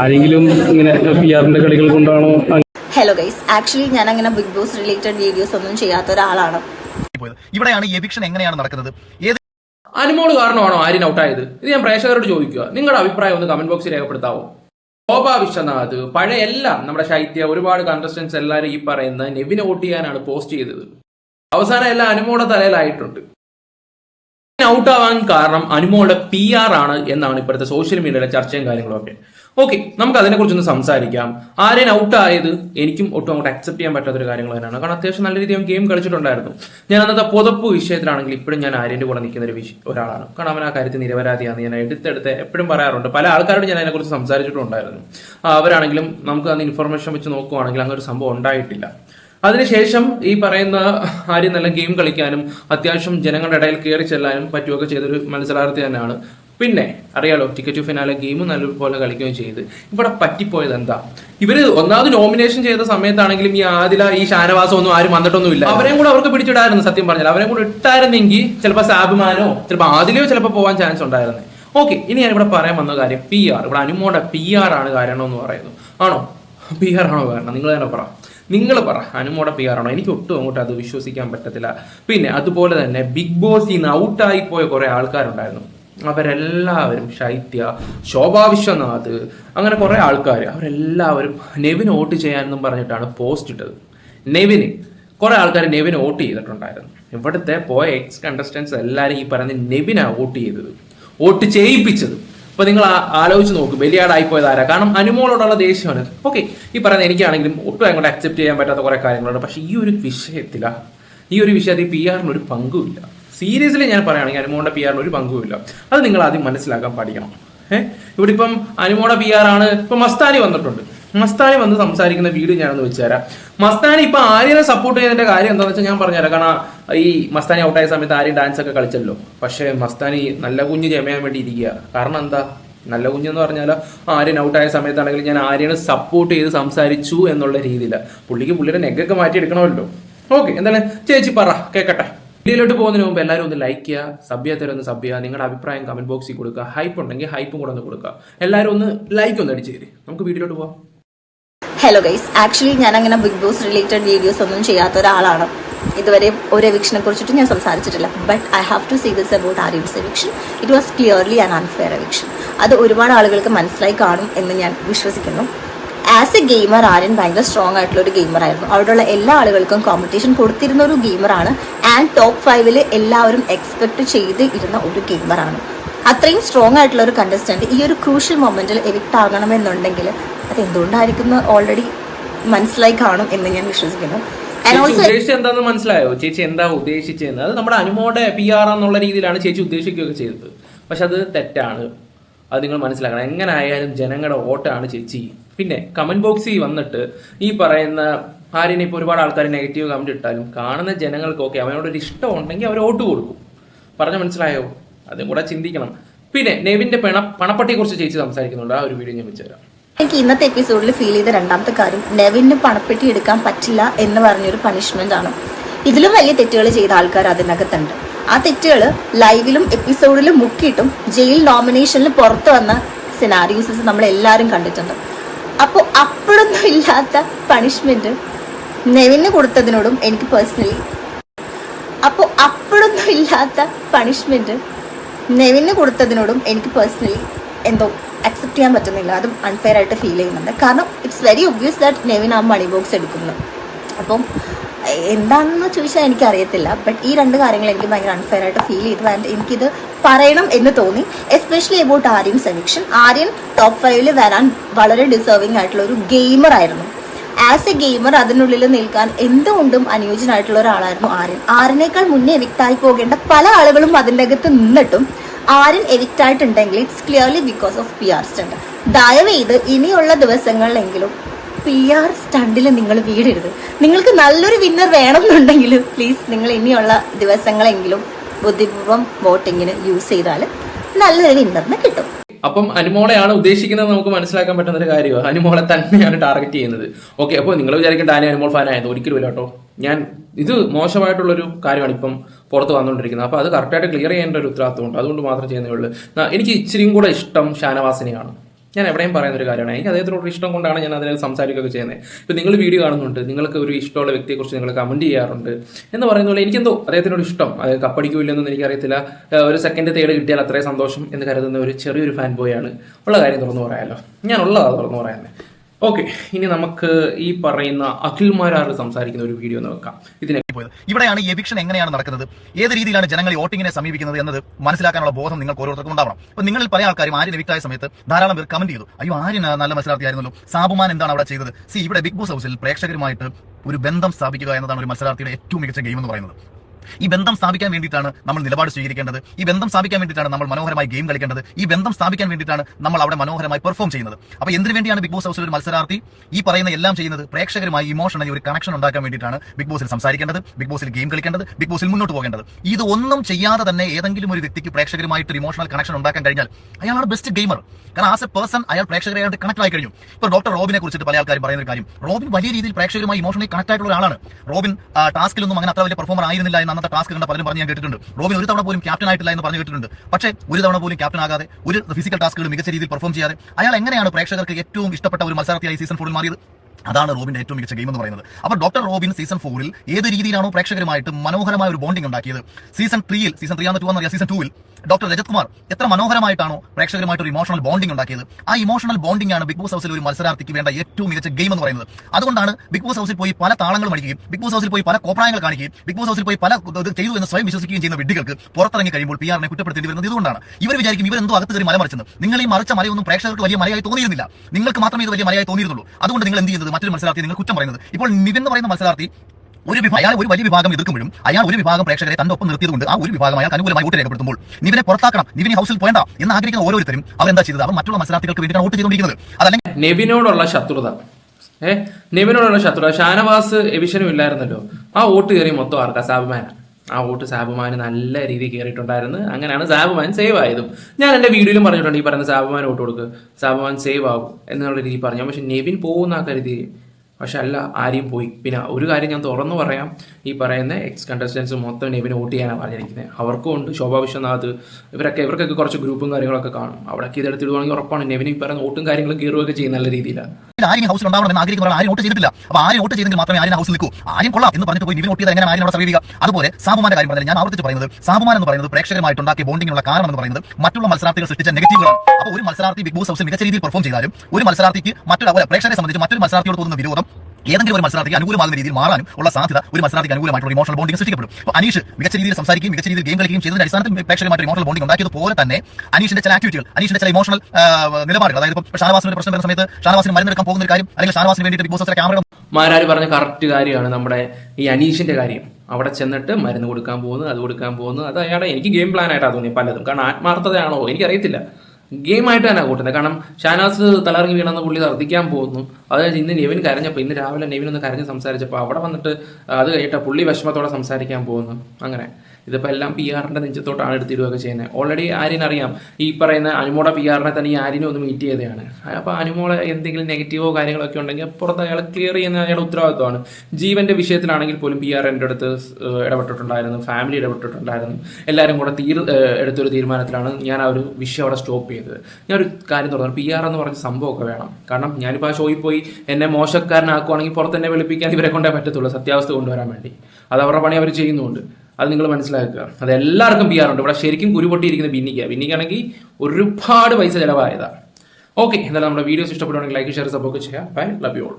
ആരെങ്കിലും ഇങ്ങനെ പി ആറിന്റെ കളികൾ കൊണ്ടാണോ ഹലോ ഗൈസ് ആക്ച്വലി ഞാൻ അങ്ങനെ ബിഗ് ബോസ് റിലേറ്റഡ് വീഡിയോസ് ഒന്നും ചെയ്യാത്ത ഒരാളാണ്. ഇവിടെയാണ് എവിക്ഷൻ എങ്ങനെയാണ് നടക്കുന്നത്? ഏത് അനുമോൾ കാരണമാണോ ആര്യൻ ഔട്ടായത്? ഇത് ഞാൻ പ്രേക്ഷകരോട് ചോദിക്കുക. നിങ്ങളുടെ അഭിപ്രായം ഒന്ന് കമന്റ് ബോക്സിൽ രേഖപ്പെടുത്താവോ? ഗോപാ വിശ്വനാഥ് പഴയ എല്ലാം നമ്മുടെ ശൈത്യ ഒരുപാട് കണ്ടസ്റ്റൻസ് എല്ലാവരും ഈ പറയുന്ന നെവിനെ വോട്ട് ചെയ്യാനാണ് പോസ്റ്റ് ചെയ്തത്. അവസാനം എല്ലാം അനുമോളുടെ തലയിലായിട്ടുണ്ട്. ഔട്ട് ആവാൻ കാരണം അനുമോളുടെ പി ആർ ആണ് എന്നാണ് ഇപ്പോഴത്തെ സോഷ്യൽ മീഡിയയിലെ ചർച്ചയും കാര്യങ്ങളും ഒക്കെ. ഓക്കെ നമുക്ക് അതിനെക്കുറിച്ചൊന്ന് സംസാരിക്കാം. ആരെയും ഔട്ട് ആയത് എനിക്കും ഒട്ടും അങ്ങോട്ട് അക്സെപ്റ്റ് ചെയ്യാൻ പറ്റാത്ത ഒരു കാര്യങ്ങൾ തന്നെയാണ്. കാരണം അത്യാവശ്യം നല്ല രീതിയിൽ ഗെയിം കളിച്ചിട്ടുണ്ടായിരുന്നു. ഞാൻ അന്നത്തെ പുതപ്പ് വിഷയത്തിലാണെങ്കിൽ ഇപ്പോഴും ഞാൻ ആര്യന്റെ കൂടെ നിൽക്കുന്ന ഒരു ഒരാളാണ്. കാരണം അവൻ ആ കാര്യത്തിൽ നിരപരാധിയാണ്. ഞാൻ എടുത്തെടുത്ത് എപ്പോഴും പറയാറുണ്ട്. പല ആൾക്കാരോട് ഞാൻ അതിനെക്കുറിച്ച് സംസാരിച്ചിട്ടുണ്ടായിരുന്നു. അവരാണെങ്കിലും നമുക്ക് അന്ന് ഇൻഫർമേഷൻ വെച്ച് നോക്കുവാണെങ്കിൽ അങ്ങനെ ഒരു സംഭവം ഉണ്ടായിട്ടില്ല. അതിനുശേഷം ഈ പറയുന്ന ആര്യം നല്ല ഗെയിം കളിക്കാനും അത്യാവശ്യം ജനങ്ങളുടെ ഇടയിൽ കയറി ചെല്ലാനും പറ്റുകയൊക്കെ ചെയ്തൊരു മത്സരാർത്ഥി തന്നെയാണ് പിന്നെ അറിയാലോ ടിക്കറ്റ് ടു ഫിനാലെ ഗെയിം നല്ലപോലെ കളിക്കുകയും ചെയ്ത്. ഇവിടെ പറ്റിപ്പോയത് എന്താ? ഇവർ ഒന്നാമത് നോമിനേഷൻ ചെയ്ത സമയത്താണെങ്കിലും ഈ ആദില ഈ ഷാനവാസം ഒന്നും ആരും വന്നിട്ടൊന്നുമില്ല. അവരെയും കൂടെ അവർക്ക് പിടിച്ചിടായിരുന്നു സത്യം പറഞ്ഞാൽ. അവരെയും കൂടെ ഇട്ടായിരുന്നെങ്കിൽ ചിലപ്പോൾ സാബിമാനോ ചിലപ്പോൾ ആദിലയോ ചിലപ്പോൾ പോകാൻ ചാൻസ് ഉണ്ടായിരുന്നു. ഓക്കെ ഇനി ഞാൻ ഇവിടെ പറയാൻ വന്ന കാര്യം പി ആർ ഇവിടെ അനുമോടെ പി ആർ ആണ് കാരണം എന്ന് പറയുന്നു. ആണോ? പി ആർ ആണോ കാരണം? നിങ്ങൾ തന്നെ പറ. നിങ്ങൾ പറ അനുമോടെ പി ആണോ? എനിക്ക് ഒട്ടും അങ്ങോട്ട് അത് വിശ്വസിക്കാൻ പറ്റത്തില്ല. പിന്നെ അതുപോലെ തന്നെ ബിഗ് ബോസിൽ നിന്ന് ഔട്ടായി പോയ കുറെ ആൾക്കാരുണ്ടായിരുന്നു. അവരെല്ലാവരും ശൈത്യ ശോഭാ വിശ്വനാഥ് അങ്ങനെ കുറേ ആൾക്കാർ അവരെല്ലാവരും നെവിന് വോട്ട് ചെയ്യാനെന്നും പറഞ്ഞിട്ടാണ് പോസ്റ്റ് ഇട്ടത്. നെവിന് കുറേ ആൾക്കാർ നെവിന് വോട്ട് ചെയ്തിട്ടുണ്ടായിരുന്നു. ഇവിടുത്തെ പോയ എക്സ് കണ്ടസ്റ്റൻസ് എല്ലാവരും ഈ പറയുന്ന നെവിനാണ് വോട്ട് ചെയ്തത്. വോട്ട് ചെയ്യിപ്പിച്ചത്. അപ്പൊ നിങ്ങൾ ആലോചിച്ച് നോക്കും ബലിയാടായി പോയത് ആരാ? കാരണം അനുമോളോടുള്ള ദേഷ്യമാണ്. ഓക്കെ ഈ പറയുന്ന എനിക്കാണെങ്കിലും ഒട്ടും അങ്ങോട്ട് അക്സെപ്റ്റ് ചെയ്യാൻ പറ്റാത്ത കുറെ കാര്യങ്ങളുണ്ട്. പക്ഷെ ഈ ഒരു വിഷയത്തിലാ ഈ ഒരു വിഷയത്തിൽ പി ആറിന് ഒരു പങ്കുമില്ല സീരിയസ്ലി ഞാൻ പറയുകയാണെങ്കിൽ അനുമോളുടെ പി ആറിന് ഒരു പങ്കുമില്ല. അത് നിങ്ങൾ ആദ്യം മനസ്സിലാക്കാൻ പഠിക്കണം. ഏഹ് ഇവിടെ ഇപ്പം അനുമോടെ പി ആർ ആണ്. ഇപ്പൊ മസ്താനി വന്നിട്ടുണ്ട്. മസ്താനി വന്ന് സംസാരിക്കുന്ന വീഡിയോ ഞാനൊന്ന് വെച്ചുതരാം. മസ്താനി ഇപ്പൊ ആര്യനെ സപ്പോർട്ട് ചെയ്യുന്നതിന്റെ കാര്യം എന്താണെന്ന് വെച്ചാൽ ഞാൻ പറഞ്ഞുതരാം. കാരണം ഈ മസ്താനി ഔട്ടായ സമയത്ത് ആര്യൻ ഡാൻസ് ഒക്കെ കളിച്ചല്ലോ. പക്ഷേ മസ്താനി നല്ല കുഞ്ഞ് ജമയാൻ വേണ്ടി ഇരിക്കുക കാരണം എന്താ? നല്ല കുഞ്ഞെന്ന് പറഞ്ഞാൽ ആര്യൻ ഔട്ടായ സമയത്താണെങ്കിൽ ഞാൻ ആര്യനെ സപ്പോർട്ട് ചെയ്ത് സംസാരിച്ചു എന്നുള്ള രീതിയിലാണ്. പുള്ളിക്ക് പുള്ളിയുടെ നെഗൊക്കെ മാറ്റിയെടുക്കണമല്ലോ. ഓക്കെ എന്താണ്? ചേച്ചി പറ കേക്കട്ടെ. വീഡിയോയിലോട്ട് പോകുന്നതിന് മുമ്പ് എല്ലാവരും ഒന്ന് ലൈക്ക് ചെയ്യുക സബ് ചെയ്യാത്തവരെ ഒന്ന് സബ് ചെയ്യുക നിങ്ങളുടെ അഭിപ്രായം കമന്റ് ബോക്സിൽ കൊടുക്കുക ഹൈപ്പ് ഉണ്ടെങ്കിൽ ഹൈപ്പും കൂടെ ഒന്ന് കൊടുക്കുക. എല്ലാവരും ഒന്ന് ലൈക്ക് ഒന്ന് അടിച്ചു തരും. നമുക്ക് വീഡിയോയിലോട്ട് പോവാം. ഹലോ ഗൈസ് ആക്ച്വലി ഞാൻ അങ്ങനെ ബിഗ് ബോസ് റിലേറ്റഡ് വീഡിയോസ് ഒന്നും ചെയ്യാത്ത ഒരാളാണ്. ഇതുവരെ ഒരു എവിക്ഷനെ കുറിച്ചിട്ട് ഞാൻ സംസാരിച്ചിട്ടില്ല. But I have to see this about Aryan's eviction it was clearly an unfair eviction അത് ഒരുപാട് ആളുകൾക്ക് മനസ്സിലായി കാണും എന്ന് ഞാൻ വിശ്വസിക്കുന്നു. ആസ് എ ഗെയിമർ ആര്യൻ ഭയങ്കര സ്ട്രോങ് ആയിട്ടുള്ള ഒരു ഗെയിമർ ആയിരുന്നു. അവിടെയുള്ള എല്ലാ ആളുകൾക്കും കോമ്പറ്റീഷൻ കൊടുത്തിരുന്ന ഒരു ഗെയിമറാണ് ആൻഡ് ടോപ്പ് ഫൈവിൽ എല്ലാവരും എക്സ്പെക്ട് ചെയ്ത് ഇരുന്ന ഒരു ഗെയിമറാണ് അത്രയും സ്ട്രോങ് ആയിട്ടുള്ള ഒരു കണ്ടസ്റ്റന്റ് ഈ ഒരു ക്രൂഷ്യൽ മൊമെന്റിൽ എവിക്ട് ആകണമെന്നുണ്ടെങ്കിൽ അത് എന്തുകൊണ്ടായിരിക്കും ഓൾറെഡി മനസ്സിലായി കാണും എന്ന് ഞാൻ വിശ്വസിക്കുന്നു. ഉദ്ദേശിച്ചത് എന്താന്ന് മനസ്സിലായോ? ചേച്ചി എന്താ ഉദ്ദേശിച്ചതെന്ന്? അത് നമ്മുടെ അനുമോടെ പി ആർ എന്നുള്ള രീതിയിലാണ് ചേച്ചി ഉദ്ദേശിക്കുകയൊക്കെ ചെയ്തത്. പക്ഷെ അത് തെറ്റാണ്. അത് നിങ്ങൾ മനസ്സിലാക്കണം. എങ്ങനെ ആയാലും ജനങ്ങളുടെ വോട്ടാണ് ചേച്ചി. പിന്നെ കമന്റ് ബോക്സിൽ വന്നിട്ട് ഈ പറയുന്ന ആര്യനെ ഇപ്പോൾ ഒരുപാട് ആൾക്കാർ നെഗറ്റീവ് കമന്റ് ഇട്ടാലും കാണുന്ന ജനങ്ങൾക്കൊക്കെ അവനോട് ഒരു ഇഷ്ടം ഉണ്ടെങ്കിൽ അവർ വോട്ട് കൊടുക്കും. പറഞ്ഞു മനസ്സിലായോ? അതും കൂടെ ചിന്തിക്കണം. പിന്നെ നെവിന്റെ പണ പണപ്പട്ടിയെ കുറിച്ച് ചേച്ചി സംസാരിക്കുന്നുണ്ട്. ആ ഒരു വീഡിയോ ഞാൻ വെച്ചുതരാം എനിക്ക് ഇന്നത്തെ എപ്പിസോഡിൽ ഫീൽ ചെയ്ത രണ്ടാമത്തെ കാര്യം നെവിന് പണപ്പെട്ടി എടുക്കാൻ പറ്റില്ല എന്ന് പറഞ്ഞൊരു പണിഷ്മെന്റ് ആണ്. ഇതിലും വലിയ തെറ്റുകൾ ചെയ്ത ആൾക്കാർ അതിനകത്തുണ്ട്. ആ തെറ്റുകൾ ലൈവിലും എപ്പിസോഡിലും മുക്കിയിട്ടും ജയിൽ നോമിനേഷനിൽ പുറത്തു വന്ന സിനാരിയോസസ് നമ്മൾ എല്ലാവരും കണ്ടിട്ടുണ്ട്. അപ്പോൾ അപ്പോഴൊന്നും ഇല്ലാത്ത പണിഷ്മെന്റ് നെവിന് കൊടുത്തതിനോടും എനിക്ക് പേഴ്സണലി അപ്പോൾ അപ്പോഴൊന്നും ഇല്ലാത്ത പണിഷ്മെന്റ് നെവിന് കൊടുത്തതിനോടും എനിക്ക് പേഴ്സണലി എന്തോ അക്സെപ്റ്റ് ചെയ്യാൻ പറ്റുന്നില്ല. അതും അൺഫെയർ ആയിട്ട് ഫീൽ ചെയ്യുന്നുണ്ട്. കാരണം it's very obvious that Nevin ആ മണി ബോക്സ് എടുക്കുന്നു. അപ്പം എന്താണെന്ന് ചോദിച്ചാൽ എനിക്കറിയത്തില്ല. ബട്ട് ഈ രണ്ട് കാര്യങ്ങൾ എനിക്ക് ഭയങ്കര അൺഫെയർ ആയിട്ട് ഫീൽ ചെയ്തു. ആൻഡ് എനിക്കിത് പറയണം എന്ന് തോന്നി. Especially about Aryan selection Aryan top ഫൈവിൽ വരാൻ വളരെ ഡിസേർവിംഗ് ആയിട്ടുള്ള ഒരു ഗെയിമർ ആയിരുന്നു. ആസ് എ ഗെയിമർ അതിനുള്ളിൽ നിൽക്കാൻ എന്തുകൊണ്ടും അനുയോജ്യനായിട്ടുള്ള ഒരാളായിരുന്നു ആര്യൻ. ആര്യനേക്കാൾ മുന്നേ എവിക്റ്റ് ആയി പോകേണ്ട പല ആളുകളും അതിന്റെ അകത്ത് നിന്നിട്ടും ആര്യൻ എവിക്റ്റ് ആയിട്ടുണ്ടെങ്കിൽ it's clearly because of P R stunt ദയവേത് ഇനിയുള്ള ദിവസങ്ങളിലെങ്കിലും പി ആർ സ്റ്റണ്ടിൽ നിങ്ങൾ വീടരുത്. നിങ്ങൾക്ക് നല്ലൊരു വിന്നർ വേണമെന്നുണ്ടെങ്കിൽ പ്ലീസ് നിങ്ങൾ ഇനിയുള്ള ദിവസങ്ങളെങ്കിലും ബുദ്ധിപൂർവം വോട്ടിങ്ങിന് യൂസ് ചെയ്താൽ നല്ലൊരു വിന്നറിന് കിട്ടും. അപ്പം അനുമോളെയാണ് ഉദ്ദേശിക്കുന്നത് നമുക്ക് മനസ്സിലാക്കാൻ പറ്റുന്ന ഒരു കാര്യമാണ് അനുമോളെ തന്നെയാണ് ടാർഗറ്റ് ചെയ്യുന്നത്. ഓക്കെ അപ്പോൾ നിങ്ങൾ വിചാരിക്കേണ്ട ഡാനി അനുമോൾ ഫാൻ ആയത്. ഒരിക്കലും ഇല്ല കേട്ടോ. ഞാൻ ഇത് മോശമായിട്ടുള്ളൊരു കാര്യമാണ് ഇപ്പം പുറത്ത് വന്നുകൊണ്ടിരിക്കുന്നത് അപ്പോൾ അത് കറക്റ്റായിട്ട് ക്ലിയർ ചെയ്യേണ്ട ഒരു ഉത്തരവാദിത്വമുണ്ട്. അതുകൊണ്ട് മാത്രം ചെയ്യുന്നേ ഉള്ളൂ എനിക്ക് ഇച്ചിരിയും കൂടെ ഇഷ്ടം ഷാനവാസിനെയാണ്. ഞാൻ എവിടെയും പറയുന്ന ഒരു കാര്യമാണ്. എനിക്ക് അദ്ദേഹത്തിനോട് ഇഷ്ടം കൊണ്ടാണ് ഞാൻ അതിനെ സംസാരിക്കുകയൊക്കെ ചെയ്യുന്നത്. ഇപ്പം നിങ്ങൾ വീഡിയോ കാണുന്നുണ്ട്. നിങ്ങൾക്ക് ഒരു ഇഷ്ടമുള്ള വ്യക്തിയെക്കുറിച്ച് നിങ്ങൾ കമന്റ് ചെയ്യാറുണ്ട് എന്ന് പറയുന്ന പോലെ എനിക്കെന്തോ അദ്ദേഹത്തിനോട് ഇഷ്ടം. അത് കപ്പടിക്കില്ലെന്നൊന്നും എനിക്കറിയത്തില്ല. ഒരു സെക്കൻഡ് തേർഡ് കിട്ടിയാൽ അത്രയും സന്തോഷം എന്ന് കരുതുന്ന ഒരു ചെറിയൊരു ഫാൻ ബോയാണ് ഉള്ള കാര്യം തുറന്നു പറയാമല്ലോ ഞാൻ ഉള്ളതാണ് തുറന്നു പറയാനേ ഓക്കെ ഇനി നമുക്ക് ഈ പറയുന്ന അഖിൽമാരാർ സംസാരിക്കുന്ന ഒരു വീഡിയോ നോക്കാം ഇതിനെ പോയത്. ഇവിടെയാണ് എവിക്ഷൻ എങ്ങനെയാണ് നടക്കുന്നത്? ഏത് രീതിയിലാണ് ജനങ്ങൾ വോട്ടിങ്ങിനെ സമീപിക്കുന്നത് എന്നത് മനസ്സിലാക്കാനുള്ള ബോധം നിങ്ങൾക്ക് ഓരോരുത്തർക്കും ഉണ്ടാവണം. അപ്പൊ നിങ്ങളിൽ പല ആൾക്കാരും ആര്യൻ എവിക്ടായ സമയത്ത് ധാരാളം പേർ കമന്റ് ചെയ്തു. അയ്യോ ആര്യൻ നല്ല മത്സരാർത്ഥിയായിരുന്നല്ലോ. സാബുമാൻ എന്താണ് അവിടെ ചെയ്തത്? സി ഇവിടെ ബിഗ് ബോസ് ഹൗസിൽ പ്രേക്ഷകരുമായിട്ട് ഒരു ബന്ധം സ്ഥാപിക്കുക എന്നതാണ് ഒരു മത്സരാർത്ഥിയുടെ ഏറ്റവും മികച്ച ഗെയിം എന്ന് പറയുന്നത്. ഈ ബന്ധം സ്ഥാപിക്കാൻ വേണ്ടിയിട്ടാണ് നമ്മൾ നിലപാട് സ്വീകരിക്കേണ്ടത്. ഈ ബന്ധം സ്ഥാപിക്കാൻ വേണ്ടിയിട്ടാണ് നമ്മൾ മനോഹരമായി ഗെയിം കളിക്കേണ്ടത്. ഈ ബന്ധം സ്ഥാപിക്കാൻ വേണ്ടിയിട്ടാണ് നമ്മൾ അവിടെ മനോഹരമായി പെർഫോം ചെയ്യുന്നത്. അപ്പോൾ എന്തിനു വേണ്ടിയാണ് ബിഗ് ബോസ് ഹൗസിൽ ഒരു മത്സരാർത്ഥി ഈ പറയുന്ന എല്ലാം ചെയ്യുന്നത്? പ്രേക്ഷകരുമായി ഇമോഷണലി ഒരു കണക്ഷൻ ഉണ്ടാക്കാൻ വേണ്ടിയിട്ടാണ് ബിഗ് ബോസിൽ സംസാരിക്കേണ്ടത് ബിഗ് ബോസിൽ ഗെയിം കളിക്കേണ്ടത് ബിഗ് ബോസിൽ മുന്നോട്ട് പോകേണ്ടത്. ഇത് ഒന്നും ചെയ്യാതെ തന്നെ ഏതെങ്കിലും ഒരു വ്യക്തിക്ക് പ്രേക്ഷകരുമായിട്ട് ഒരു ഇമോഷണൽ കണക്ഷൻ ഉണ്ടാക്കാൻ കഴിഞ്ഞാൽ അയാളാണ് ബെസ്റ്റ് ഗെയിമർ കാരണം ആസ് എ പേഴ്സൺ അയാൾ പ്രേക്ഷകരായിട്ട് കണക്ട് ആയി കഴിഞ്ഞു. ഇപ്പോൾ ഡോക്ടർ റോബിനെ കുറിച്ചിട്ട് പല ആൾക്കാരും പറയുന്ന ഒരു കാര്യം. റോബിൻ വലിയ രീതിയിൽ പ്രേക്ഷകരുമായി ഇമോഷണലി കണക്ട് ആയിട്ടുള്ള ഒരാളാണ്. റോബിൻ ടാസ്കിലൊന്നും അങ്ങനെ അത്ര വലിയ പെർഫോമർ ആയിരുന്നില്ല എന്ന് അന്നത്തെ ടാസ്ക് കണ്ട പലരും പറഞ്ഞു ഞാൻ കേട്ടിട്ടുണ്ട്. റോബിൻ ഒരു തവണ പോലും ക്യാപ്റ്റൻ ആയിട്ടില്ല എന്ന് പറഞ്ഞു കേട്ടിട്ടുണ്ട്. പക്ഷേ ഒരു തവണ പോലും ക്യാപ്റ്റൻ ആകാതെ ഒരു ഫിസിക്കൽ ടാസ്കുകൾ മികച്ച രീതിയിൽ പെർഫോം ചെയ്യാതെ അയാൾ എങ്ങനെയാണ് പ്രേക്ഷകർക്ക് ഏറ്റവും ഇഷ്ടപ്പെട്ട ഒരു മത്സരാർത്ഥിയായി സീസൺ ഫോറിൽ മാറിയത്? അതാണ് റോബിന്റെ ഏറ്റവും മികച്ച ഗെയിം എന്ന് പറയുന്നത്. അപ്പോൾ ഡോക്ടർ റോബിൻ സീസൺ ഫോറിൽ ഏത് രീതിയിലാണോ പ്രേക്ഷകരുമായിട്ട് മനോഹരമായ ഒരു ബോണ്ടിംഗ് ഉണ്ടാക്കിയത്? സീസൺ ത്രീയിൽ സീസൺ ത്രീ ആണ് ടു എന്നറിയാം സീസൺ ടൂവിൽ ഡോക്ടർ രജത് കുമാർ എത്ര മനോഹരമായിട്ടാണോ പ്രേക്ഷകരുമായിട്ട് ഒരു ഇമോഷണൽ ബോണ്ടിംഗ് ഉണ്ടാക്കിയത്? ആ ഇമോഷണൽ ബോണ്ടിംഗ് ആണ് ബിഗ് ബോസ് ഹൗസിൽ ഒരു മത്സരാർത്ഥിക്ക് വേണ്ട ഏറ്റവും മികച്ച ഗെയിം എന്ന് പറയുന്നത്. അതുകൊണ്ടാണ് ബിഗ് ബോസ് ഹൗസിൽ പോയി പല താളങ്ങൾ അടിക്കുകയും ബിഗ് ബോസ് ഹൗസിൽ പോയി പല കോപ്രായങ്ങൾ കാണിക്കുകയും ബിഗ് ബോസ് ഹൗസിൽ പോയി പല ഇത് ചെയ്തു എന്ന് സ്വയം വിശ്വസിക്കുകയും ചെയ്യുന്ന വിഡ്ഢികൾക്ക് പുറത്തിറങ്ങി കഴിയുമ്പോൾ പി ആറിനെ കുറ്റപ്പെടുത്തേണ്ടി വരുന്നത് ഇതുകൊണ്ടാണ്. ഇവർ വിചാരിക്കും ഇവരെന്തോ അകത്ത് കയറി മലമറിച്ചെന്ന്. നിങ്ങൾ ഈ മറിച്ച മലയൊന്നും പ്രേക്ഷകർക്ക് വലിയ മലയായി തോന്നിയിരുന്നില്ല. നിങ്ങൾക്ക് മാത്രമേ ഇത് വലിയ മലയായി തോന്നിയിരുന്നുള്ളൂ. അതുകൊണ്ട് നിങ്ങൾ എന്ത് ചെയ്യുന്നത്? മറ്റൊരു മത്സരാർത്ഥി നിങ്ങൾ കുറ്റം പറയുന്നത്. ഇപ്പോൾ നിവിൻ എന്ന് പറയുന്ന മത്സരാർത്ഥി ഒരു വിഭാഗം അയാൾ ഒരു വലിയ വിഭാഗം എതിർക്കുമ്പോഴും അയാൾ ഒരു വിഭാഗം പ്രേക്ഷകരെ തന്റെ ഒപ്പം നിർത്തിയതുകൊണ്ട് ആ ഒരു വിഭാഗം അയാൾക്ക് അനുകൂലമായി വോട്ട് രേഖപ്പെടുത്തുമ്പോൾ നിവിനെ പുറത്താക്കണം. നിവിനെ ഹൗസിൽ പോയണ്ട എന്ന് ആഗ്രഹിക്കുന്ന ഓരോരുത്തരും അവരെന്താ ചെയ്തത്? അവർ മറ്റുള്ള മത്സരാർത്ഥികൾക്ക് വേണ്ടിയാണ് വോട്ട് ചെയ്തുകൊണ്ടിരിക്കുന്നത്. അതല്ലെങ്കിൽ നെവിനോടുള്ള ശത്രുത. ഏഹ് നെവിനോടുള്ള ശത്രുത. ഷാനവാസ് എവിഷനും ഇല്ലായിരുന്നല്ലോ. ആ വോട്ട് കയറി മൊത്തം ആർക്കാ? സാബുമാനാണ് ആ വോട്ട് സാബുമാന് നല്ല രീതിയിൽ കയറിയിട്ടുണ്ടായിരുന്നു. അങ്ങനെയാണ് സാബുമാൻ സേവ് ആയതും. ഞാൻ എന്റെ വീഡിയോയിലും പറഞ്ഞിട്ടുണ്ട് ഈ പറയുന്ന സാബുമാൻ വോട്ട് കൊടുക്കുക സാബുമാൻ സേവ് ആകും എന്നുള്ള രീതി പറഞ്ഞു. പക്ഷെ നെവിൻ പോകുന്ന കരുതി. പക്ഷെ അല്ല ആരെയും പോയി. പിന്നെ ഒരു കാര്യം ഞാൻ തുറന്നു പറയാം. ഈ പറയുന്ന എക്സ് കണ്ടസ്റ്റൻസ് മൊത്തം നെവിന് വോട്ട് ചെയ്യാനാണ് പറഞ്ഞിരിക്കുന്നത്. അവർക്കും ഉണ്ട്. ശോഭാ വിശ്വനാഥ്. ഇവരൊക്കെ ഇവർക്കൊക്കെ കുറച്ച് ഗ്രൂപ്പും കാര്യങ്ങളൊക്കെ കാണും. അവിടെയൊക്കെ ഇതെടുത്തിടുവാണെങ്കിൽ ഉറപ്പാണ് നെവിന് ഈ പറയുന്ന വോട്ടും കാര്യങ്ങളും കയറുകയൊക്കെ ചെയ്യും നല്ല രീതിയിലാണ്. ആരും ഹൗസിൽ ഉണ്ടാവണം എന്ന് ആഗ്രഹിക്കുന്ന ആരും വോട്ട് ചെയ്തിട്ടില്ല. അപ്പോൾ ആരും വോട്ട് ചെയ്തെങ്കിൽ മാത്രമേ ആരും ഹൗസിൽ നിൽക്കൂ. ആരും കൊള്ളാം എന്ന് പറഞ്ഞിട്ട് പോയി നിവിൻ വോട്ട് ചെയ്ത് എങ്ങനെ ആരും അവിടെ സമീപിക്കുക അതുപോലെ സാബുമാന്റെ കാര്യം പറഞ്ഞാൽ ഞാൻ ആവർത്തിച്ച് പറയുന്നത് സാബുമാൻ എന്ന് പറയുന്നത് പ്രേക്ഷകരുമായിട്ട് ഉണ്ടാക്കിയ കാരണം എന്ന് പറയുന്നത് മറ്റുള്ള മത്സരാർത്ഥികൾ സൃഷ്ടിച്ച നെഗറ്റീവുകളാണ് അപ്പോൾ ഒരു മത്സരാർത്ഥി ബിഗ് ബോസ് ഹൗസിൽ മികച്ച രീതിയിൽ പെർഫോം ചെയ്താലും ഒരു മത്സരാർത്ഥിക്ക് മറ്റൊരു പ്രേക്ഷകരെ സംബന്ധിച്ച് മറ്റൊരു മത്സരാർത്ഥിയോട് തോന്നുന്ന വിരോധം ഏതെങ്കിലും ഒരു മത്സരാർത്ഥിക്ക് അനുകൂലമാകുന്ന രീതിയിൽ മാറാനും ഉള്ള സാധ്യത ഒരു മത്സരാർത്ഥിക്ക് അനുകൂലമായിട്ടുള്ള ഇമോഷണൽ ബോണ്ടിങ് സൃഷ്ടിക്കപ്പെടും. അപ്പോൾ അനീഷ് മികച്ച രീതിയിൽ സംസാരിക്കുകയും മികച്ച രീതിയിൽ ഗെയിം കളിക്കുകയും ചെയ്തതിന്റെ അടിസ്ഥാനത്തിൽ പ്രേക്ഷകരുമായിട്ട് ഇമോഷണൽ ബോണ്ടിങ് ഉണ്ടാക്കിയതുപോലെ തന്നെ അനീഷിന്റെ ചില ആക്ടിവിറ്റികൾ അനീഷിന്റെ ചില ഇമോഷണൽ നിലപാടുകൾ. അതായത് ഇപ്പോൾ ഷാനവാസിന് പ്രശ്നം വരുന്ന സമയത്ത് ഷാനവാസിന് മരുന്നെടുക്കാൻ പോകുന്ന ഒരു കാര്യം അല്ലെങ്കിൽ ഷാനവാസിന് വേണ്ടിയിട്ട് ബിഗ് ബോസ് ക്യാമറ മാരാര് പറഞ്ഞ കറക്റ്റ് കാര്യമാണ് നമ്മുടെ ഈ അനീഷിന്റെ കാര്യം. അവിടെ ചെന്നിട്ട് മരുന്ന് കൊടുക്കാൻ പോകുന്നു അത് കൊടുക്കാൻ പോകുന്നു അത് അയാളെ എനിക്ക് ഗെയിം പ്ലാൻ ആയിട്ടാണ് തോന്നി പലതും. കാരണം ആത്മാർത്ഥതയാണോ? എനിക്കറിയത്തില്ല. ഗെയിമായിട്ട് തന്നെ കൂട്ടുന്നത്. കാരണം ഷാനാസ് തലറിങ്ങി വീണെന്ന് പുള്ളി തർദ്ദിക്കാൻ പോകുന്നു. അതായത് ഇന്ന് നെവിൻ കരഞ്ഞപ്പോൾ ഇന്ന് രാവിലെ നെവിൻ ഒന്ന് കരഞ്ഞ് സംസാരിച്ചപ്പോൾ അവിടെ വന്നിട്ട് അത് കഴിഞ്ഞിട്ട് പുള്ളി വിഷമത്തോടെ സംസാരിക്കാൻ പോകുന്നു. അങ്ങനെ. ഇതിപ്പോൾ എല്ലാം പി ആറിന്റെ നെഞ്ചത്തോട്ടാണ് എടുത്തിടുകയൊക്കെ ചെയ്യുന്നത്. ഓൾറെഡി ആര്യൻ അറിയാം. ഈ പറയുന്ന അനുമോടെ പി ആറിനെ തന്നെ ഈ ആര്യനെ ഒന്ന് മീറ്റ് ചെയ്തതാണ്. അപ്പോൾ അനുമോളെ എന്തെങ്കിലും നെഗറ്റീവോ കാര്യങ്ങളൊക്കെ ഉണ്ടെങ്കിൽ പുറത്ത് അയാൾ ക്ലിയർ ചെയ്യുന്ന അയാളുടെ ഉത്തരവാദിത്വമാണ്. ജീവന്റെ വിഷയത്തിലാണെങ്കിൽ പോലും പി ആർ എന്റെ അടുത്ത് ഇടപെട്ടിട്ടുണ്ടായിരുന്നു. ഫാമിലി ഇടപെട്ടിട്ടുണ്ടായിരുന്നു. എല്ലാവരും കൂടെ തീർ എടുത്തൊരു തീരുമാനത്തിലാണ് ഞാൻ ആ ഒരു വിഷയം അവിടെ സ്റ്റോപ്പ് ചെയ്തത്. ഞാൻ ഒരു കാര്യം തുടങ്ങുന്നത് പി ആർ എന്ന് പറഞ്ഞ സംഭവമൊക്കെ വേണം. കാരണം ഞാനിപ്പോൾ ആ ഷോയിൽ പോയി എന്നെ മോശക്കാരനാക്കുവാണെങ്കിൽ പുറത്ത് എന്നെ വെളുപ്പിക്കാൻ ഇവരെ കൊണ്ടേ പറ്റത്തുള്ളൂ സത്യാവസ്ഥ കൊണ്ടുവരാൻ വേണ്ടി. അത് അവരുടെ പണി അവർ ചെയ്യുന്നുണ്ട്. അത് നിങ്ങൾ മനസ്സിലാക്കുക. അത് എല്ലാവർക്കും പി ആർ ഉണ്ട്. ഇവിടെ ശരിക്കും കുരുപൊട്ടിയിരിക്കുന്ന ബിന്നിക്ക. ബിന്നിക്കാണെങ്കിൽ ഒരുപാട് പൈസ ചിലവായതാണ് ഓക്കെ എന്തായാലും നമ്മുടെ വീഡിയോസ് ഇഷ്ടപ്പെടുവാണെങ്കിൽ ലൈക്ക് ഷെയർ സപ്പോർട്ട് ചെയ്യാം. Bye love you all